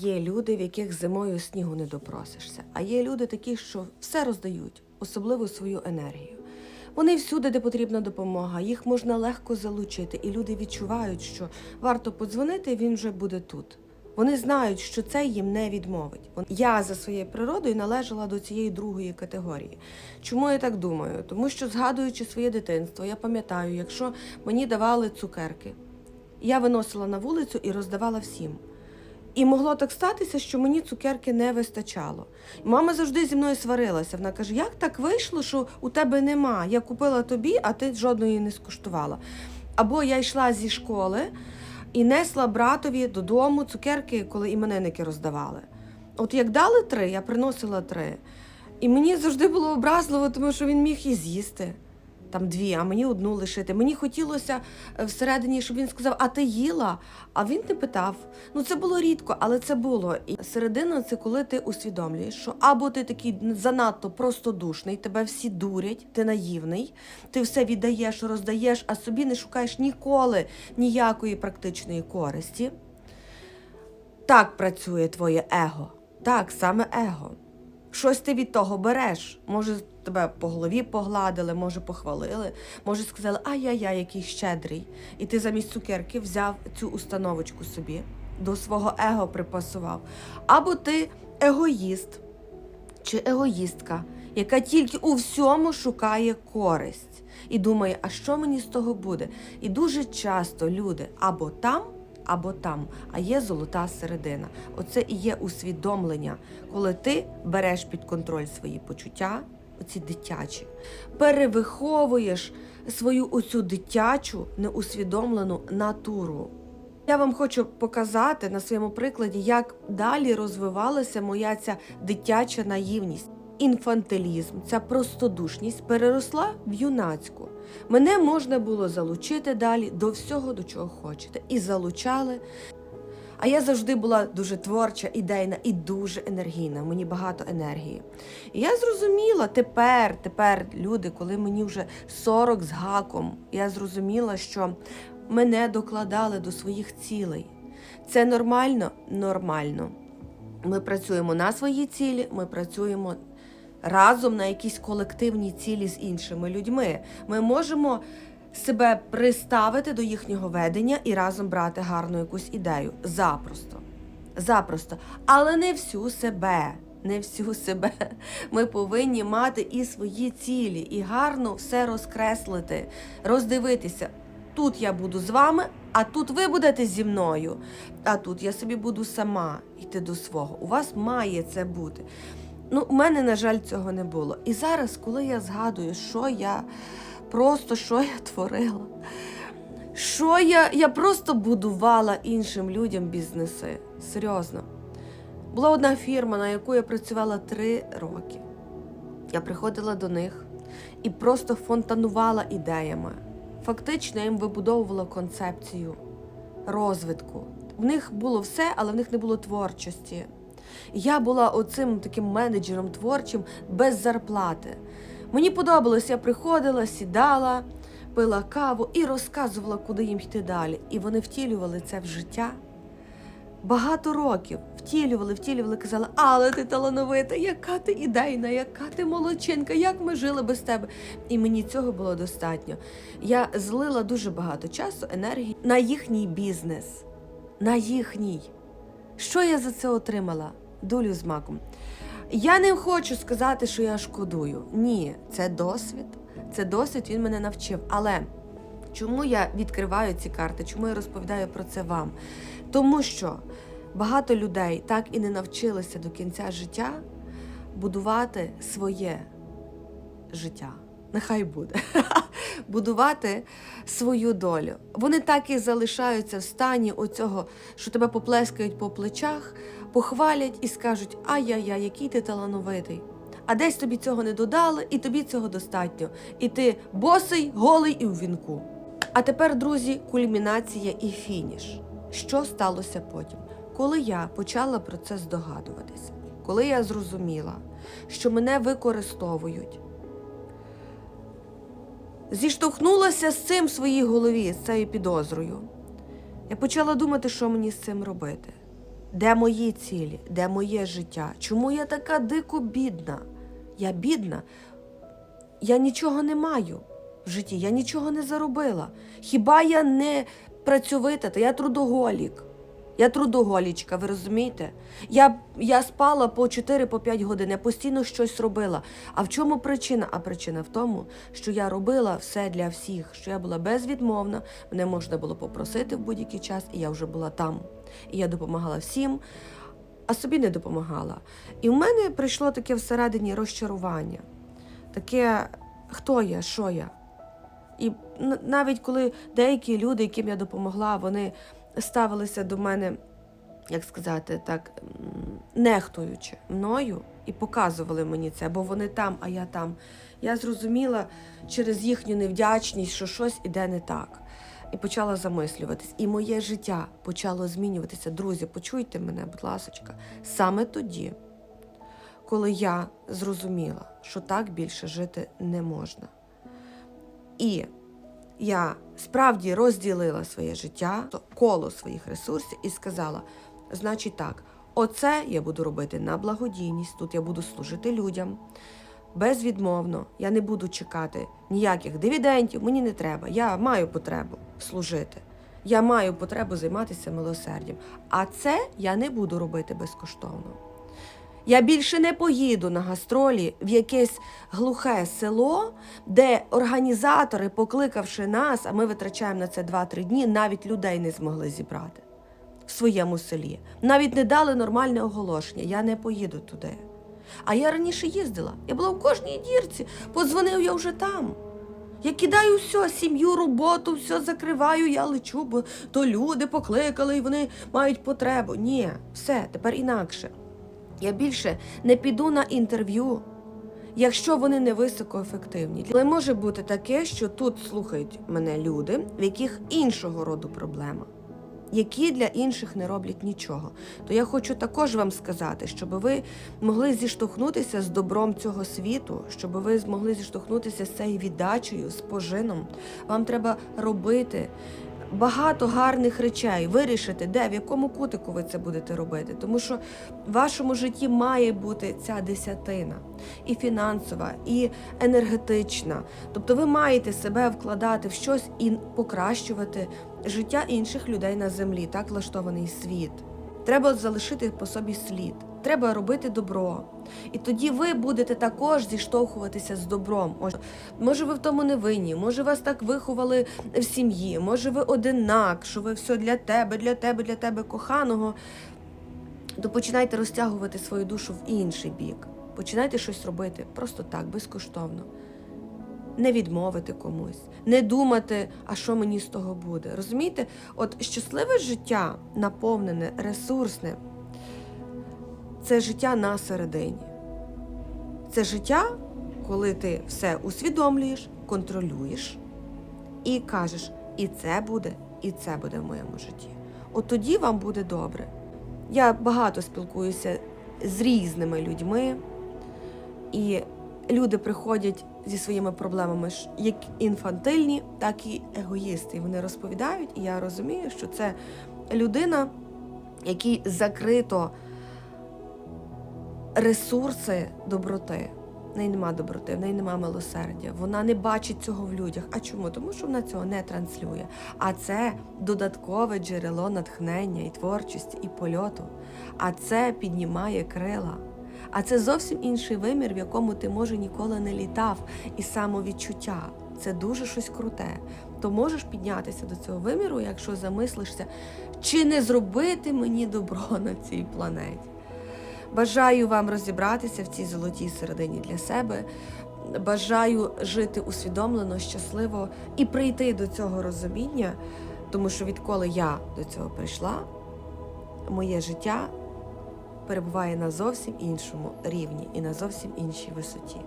Є люди, в яких зимою снігу не допросишся, а є люди такі, що все роздають, особливо свою енергію. Вони всюди, де потрібна допомога, їх можна легко залучити, і люди відчувають, що варто подзвонити, він вже буде тут. Вони знають, що це їм не відмовить. Я за своєю природою належала до цієї другої категорії. Чому я так думаю? Тому що, згадуючи своє дитинство, я пам'ятаю, якщо мені давали цукерки, я виносила на вулицю і роздавала всім. І могло так статися, що мені цукерки не вистачало. Мама завжди зі мною сварилася. Вона каже: як так вийшло, що у тебе нема? Я купила тобі, а ти жодної не скуштувала. Або я йшла зі школи і несла братові додому цукерки, коли іменинники роздавали. От як дали три, я приносила три. І мені завжди було образливо, тому що він міг і з'їсти. Там дві, а мені одну лишити. Мені хотілося е, всередині, щоб він сказав, а ти їла? А він не питав. Ну це було рідко, але це було. І середина це коли ти усвідомлюєш, що або ти такий занадто простодушний, тебе всі дурять, ти наївний, ти все віддаєш, роздаєш, а собі не шукаєш ніколи ніякої практичної користі. Так працює твоє его. Так, саме его. Щось ти від того береш. Може, тебе по голові погладили, може, похвалили, може, сказали, ай-яй-яй, який щедрий. І ти замість цукерки взяв цю установочку собі, до свого его припасував. Або ти егоїст чи егоїстка, яка тільки у всьому шукає користь і думає, а що мені з того буде? І дуже часто люди або там, або там, а є золота середина. Оце і є усвідомлення, коли ти береш під контроль свої почуття, оці дитячі, перевиховуєш свою оцю дитячу неусвідомлену натуру. Я вам хочу показати на своєму прикладі, як далі розвивалася моя ця дитяча наївність. Інфантилізм, ця простодушність переросла в юнацьку. Мене можна було залучити далі до всього, до чого хочете. І залучали. А я завжди була дуже творча, ідейна і дуже енергійна. Мені багато енергії. І я зрозуміла тепер, тепер, люди, коли мені вже 40 з гаком, я зрозуміла, що мене докладали до своїх цілей. Це нормально? Нормально. Ми працюємо на свої цілі, ми працюємо разом на якісь колективні цілі з іншими людьми. Ми можемо себе приставити до їхнього ведення і разом брати гарну якусь ідею. Запросто. Запросто. Але не всю себе. Не всю себе. Ми повинні мати і свої цілі, і гарно все розкреслити, роздивитися. Тут я буду з вами, а тут ви будете зі мною. А тут я собі буду сама йти до свого. У вас має це бути. Ну, у мене, на жаль, цього не було. І зараз, коли я згадую, що я просто що я творила, що я, я просто будувала іншим людям бізнеси. Серйозно. Була одна фірма, на яку я працювала три роки. Я приходила до них і просто фонтанувала ідеями. Фактично, я їм вибудовувала концепцію розвитку. В них було все, але в них не було творчості. Я була оцим таким менеджером творчим без зарплати. Мені подобалось, я приходила, сідала, пила каву і розказувала, куди їм йти далі. І вони втілювали це в життя. Багато років втілювали, втілювали, казали, але ти талановита, яка ти ідейна, яка ти молодчинка, як ми жили без тебе. І мені цього було достатньо. Я злила дуже багато часу, енергії на їхній бізнес, на їхній. Що я за це отримала? Долю з маком. Я не хочу сказати, що я шкодую. Ні, це досвід. Це досвід, він мене навчив. Але чому я відкриваю ці карти? Чому я розповідаю про це вам? Тому що багато людей так і не навчилися до кінця життя будувати своє життя. Нехай буде. Будувати свою долю. Вони так і залишаються в стані оцього, що тебе поплескають по плечах, похвалять і скажуть: ай-яй-яй, який ти талановитий. А десь тобі цього не додали, і тобі цього достатньо. І ти босий, голий і у вінку. А тепер, друзі, кульмінація і фініш. Що сталося потім? Коли я почала про це здогадуватися, коли я зрозуміла, що мене використовують, зіштовхнулася з цим в своїй голові, з цією підозрою. Я почала думати, що мені з цим робити. Де мої цілі? Де моє життя? Чому я така дико бідна? Я бідна. Я нічого не маю в житті, я нічого не заробила. Хіба я не працьовита, та я трудоголік. Я трудоголічка, ви розумієте? Я, я спала по 4-5 годин, я постійно щось робила. А в чому причина? А причина в тому, що я робила все для всіх, що я була безвідмовна, мене можна було попросити в будь-який час, і я вже була там. І я допомагала всім, а собі не допомагала. І в мене прийшло таке всередині розчарування. Таке, хто я, що я? І навіть коли деякі люди, яким я допомогла, вони ставилися до мене, як сказати, так, нехтуючи мною і показували мені це, бо вони там, а я там. Я зрозуміла через їхню невдячність, що щось іде не так. І почала замислюватись. І моє життя почало змінюватися. Друзі, почуйте мене, будь ласочка, саме тоді, коли я зрозуміла, що так більше жити не можна. І я справді розділила своє життя, коло своїх ресурсів і сказала: значить так, оце я буду робити на благодійність, тут я буду служити людям безвідмовно. Я не буду чекати ніяких дивідендів, мені не треба. Я маю потребу служити. Я маю потребу займатися милосердям. А це я не буду робити безкоштовно. Я більше не поїду на гастролі в якесь глухе село, де організатори, покликавши нас, а ми витрачаємо на це 2-3 дні, навіть людей не змогли зібрати в своєму селі. Навіть не дали нормальне оголошення. Я не поїду туди. А я раніше їздила. Я була в кожній дірці. Подзвонив я вже там. Я кидаю все, сім'ю, роботу, все закриваю, я лечу, бо то люди покликали і вони мають потребу. Ні, все, тепер інакше. Я більше не піду на інтерв'ю, якщо вони не високоефективні. Але може бути таке, що тут слухають мене люди, в яких іншого роду проблема, які для інших не роблять нічого. То я хочу також вам сказати, щоб ви могли зіштовхнутися з добром цього світу, щоб ви змогли зіштовхнутися з цією віддачею, з пожином. Вам треба робити багато гарних речей, вирішити, де, в якому кутику ви це будете робити. Тому що в вашому житті має бути ця десятина і фінансова, і енергетична. Тобто ви маєте себе вкладати в щось і покращувати життя інших людей на землі. Так влаштований світ. Треба залишити по собі слід. Треба робити добро. І тоді ви будете також зіштовхуватися з добром. Ось, Може, ви в тому не винні, може, вас так виховали в сім'ї, може, ви одинак, що ви все для тебе, для тебе, для тебе коханого. То починайте розтягувати свою душу в інший бік. Починайте щось робити просто так, безкоштовно. Не відмовити комусь, не думати, а що мені з того буде. Розумієте, от щасливе життя, наповнене, ресурсне, це життя на середині. Це життя, коли ти все усвідомлюєш, контролюєш і кажеш, і це буде, і це буде в моєму житті. От тоді вам буде добре. Я багато спілкуюся з різними людьми, і люди приходять зі своїми проблемами як інфантильні, так і егоїсти. І вони розповідають, і я розумію, що це людина, якій закрито ресурси доброти. В неї нема доброти, в неї нема милосердя. Вона не бачить цього в людях. А чому? Тому що вона цього не транслює. А це додаткове джерело натхнення і творчості, і польоту. А це піднімає крила. А це зовсім інший вимір, в якому ти може ніколи не літав, і самовідчуття. Це дуже щось круте. То можеш піднятися до цього виміру, якщо замислишся, чи не зробити мені добро на цій планеті. Бажаю вам розібратися в цій золотій середині для себе. Бажаю жити усвідомлено, щасливо і прийти до цього розуміння, тому що відколи я до цього прийшла, моє життя перебуває на зовсім іншому рівні і на зовсім іншій висоті.